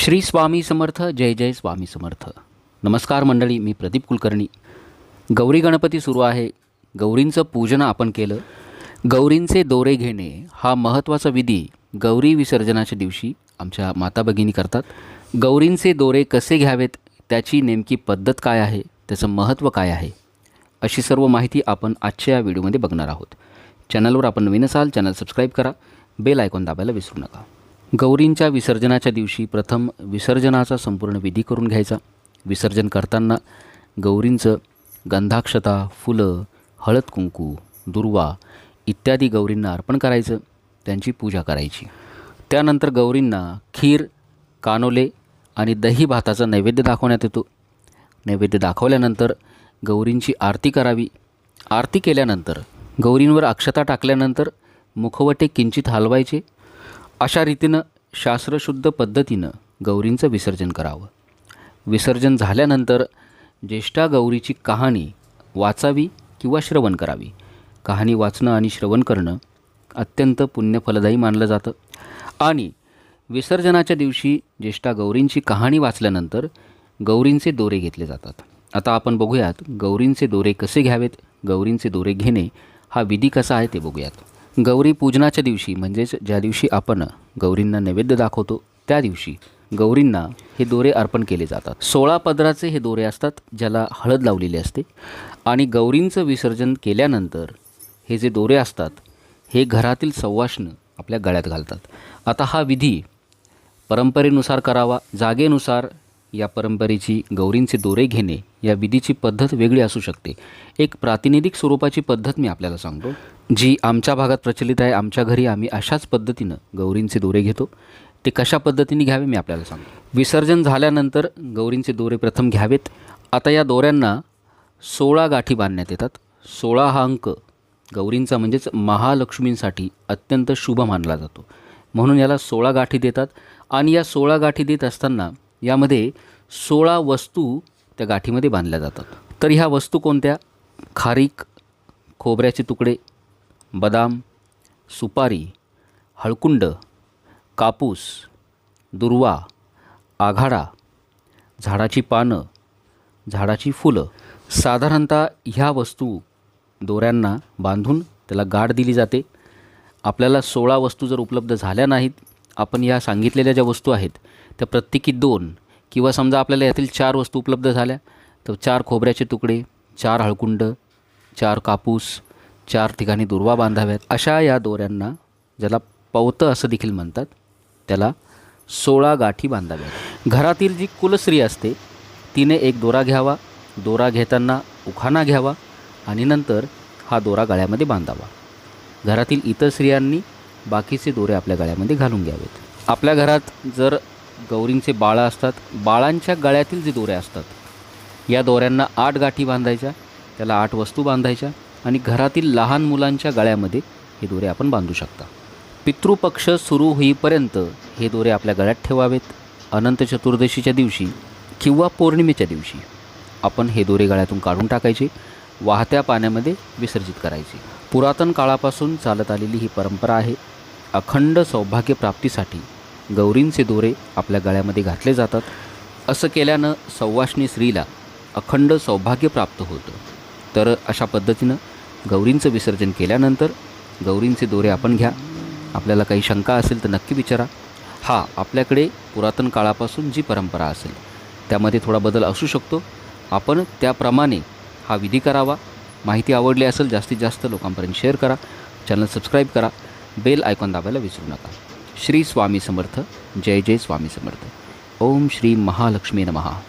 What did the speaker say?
श्री स्वामी समर्थ जय जय स्वामी समर्थ. नमस्कार मंडळी मी प्रदीप कुलकर्णी. गौरी गणपती सुरू आहे. गौरींचं पूजन आपण केलं. गौरींचे दोरे घेणे हा महत्त्वाचा विधी गौरी विसर्जनाच्या दिवशी आमच्या माता भगिनी करतात. गौरींचे दोरे कसे घ्यावेत त्याची नेमकी पद्धत काय आहे त्याचं महत्त्व काय आहे अशी सर्व माहिती आपण आजच्या या व्हिडिओमध्ये बघणार आहोत. चॅनलवर आपण नवीन असाल चॅनल सबस्क्राईब करा. बेल आयकॉन दाबायला विसरू नका. गौरींच्या विसर्जनाच्या दिवशी प्रथम विसर्जनाचा संपूर्ण विधी करून घ्यायचा. विसर्जन करताना गौरींचं गंधाक्षता फुलं हळद कुंकू दुर्वा इत्यादी गौरींना अर्पण करायचं त्यांची पूजा करायची. त्यानंतर गौरींना खीर कानोले आणि दही भाताचा नैवेद्य दाखवण्यात येतो. नैवेद्य दाखवल्यानंतर गौरींची आरती करावी. आरती केल्यानंतर गौरींवर अक्षता टाकल्यानंतर मुखवटे किंचित हलवायचे. अशा रीतीनं शास्त्रशुद्ध पद्धतीनं गौरींचं विसर्जन करावं. विसर्जन झाल्यानंतर ज्येष्ठा गौरीची कहाणी वाचावी किंवा श्रवण करावी. कहाणी वाचणं आणि श्रवण करणं अत्यंत पुण्यफलदायी मानलं जातं. आणि विसर्जनाच्या दिवशी ज्येष्ठा गौरींची कहाणी वाचल्यानंतर गौरींचे दोरे घेतले जातात. आता आपण बघूयात गौरींचे दोरे कसे घ्यावेत गौरींचे दोरे घेणे हा विधी कसा आहे ते बघूयात. गौरी पूजनाच्या दिवशी म्हणजेच ज्या दिवशी आपण गौरींना नैवेद्य दाखवतो त्या दिवशी गौरींना हे दोरे अर्पण केले जातात. सोळा पदराचे हे दोरे असतात ज्याला हळद लावलेली असते. आणि गौरींचं विसर्जन केल्यानंतर हे जे दोरे असतात हे घरातील सवाष्ण आपल्या गळ्यात घालतात. आता हा विधी परंपरेनुसार करावा जागेनुसार या परंपरेची गौरींचे दोरे घेणे या विधीची पद्धत वेगळी असू शकते. एक प्रातिनिधिक स्वरूपाची पद्धत मी आपल्याला सांगतो. जी आमच्या भागात प्रचलित आहे आमच्या घरी आम्ही अशाच पद्धतीनं गौरींचे दोरे घेतो. ते कशा पद्धतीने घ्यावे मी आपल्याला सांगतो. विसर्जन झाल्यानंतर गौरींचे दोरे प्रथम घ्यावेत. आता या दोऱ्यांना सोळा गाठी बांधण्यात येतात. सोळा हा अंक गौरींचा म्हणजेच महालक्ष्मींसाठी अत्यंत शुभ मानला जातो. म्हणून याला सोळा गाठी देतात आणि या सोळा गाठी देत असताना यामध्ये सोळा वस्तू त्या गाठीमध्ये बांधल्या जातात. तर ह्या वस्तू कोणत्या? खारीक खोबऱ्याचे तुकडे बदाम सुपारी हळकुंड कापूस दुर्वा आघाडा झाडाची पानं झाडाची फुलं. साधारणतः ह्या वस्तू दोऱ्यांना बांधून त्याला गाठ दिली जाते. आपल्याला सोळा वस्तू जर उपलब्ध झाल्या नाहीत आपण या सांगितलेल्या ज्या वस्तू आहेत त्या प्रत्येकी दोन किंवा समजा आपल्याला यातील चार वस्तू उपलब्ध झाल्या तर चार खोबऱ्याचे तुकडे चार हळकुंड चार कापूस चार ठिकाणी दुर्वा बांधाव्यात अशा या दोऱ्यांना ज्याला पवतं असं देखील म्हणतात त्याला सोळा गाठी बांधाव्यात. घरातील जी कुलस्त्री असते तिने एक दोरा घ्यावा दोरा घेताना उखाणा घ्यावा आणि नंतर हा दोरा गळ्यामध्ये बांधावा. घरातील इतर स्त्रियांनी बाकीचे दोरे आपल्या गळ्यामध्ये घालून घ्यावेत. आपल्या घरात जर गौरींचे बाळं असतात बाळांच्या गळ्यातील जे दोरे असतात या दोऱ्यांना आठ गाठी बांधायच्या त्याला आठ वस्तू बांधायच्या आणि घरातील लहान मुलांच्या गळ्यामध्ये हे दोरे आपण बांधू शकता. पितृपक्ष सुरू होईपर्यंत हे दोरे आपल्या गळ्यात ठेवावेत. अनंत चतुर्दशीच्या दिवशी किंवा पौर्णिमेच्या दिवशी आपण हे दोरे गळ्यातून काढून टाकायचे. वाहत्या पाण्यामध्ये विसर्जित करायचे. पुरातन काळापासून चालत आलेली ही परंपरा आहे. अखंड सौभाग्यप्राप्तीसाठी गौरींचे दोरे आपल्या गळ्यामध्ये घातले जातात. असं केल्यानं सव्वाष्णी स्त्रीला अखंड सौभाग्य प्राप्त होतं. तर अशा पद्धतीनं गौरींचं विसर्जन केल्यानंतर गौरींचे दोरे आपण घ्या. आपल्याला काही शंका असेल तर नक्की विचारा. हा आपल्याकडे पुरातन काळापासून जी परंपरा असेल त्यामध्ये थोडा बदल असू शकतो. आपण त्याप्रमाणे हा विधी करावा. माहिती आवडली असेल जास्तीत जास्त लोकांपर्यंत शेअर करा. चॅनल सबस्क्राईब करा. बेल आयकॉन दाबायला विसरू नका. श्री स्वामी समर्थ. जय जय स्वामी समर्थ. ओम श्री महालक्ष्मी नमहा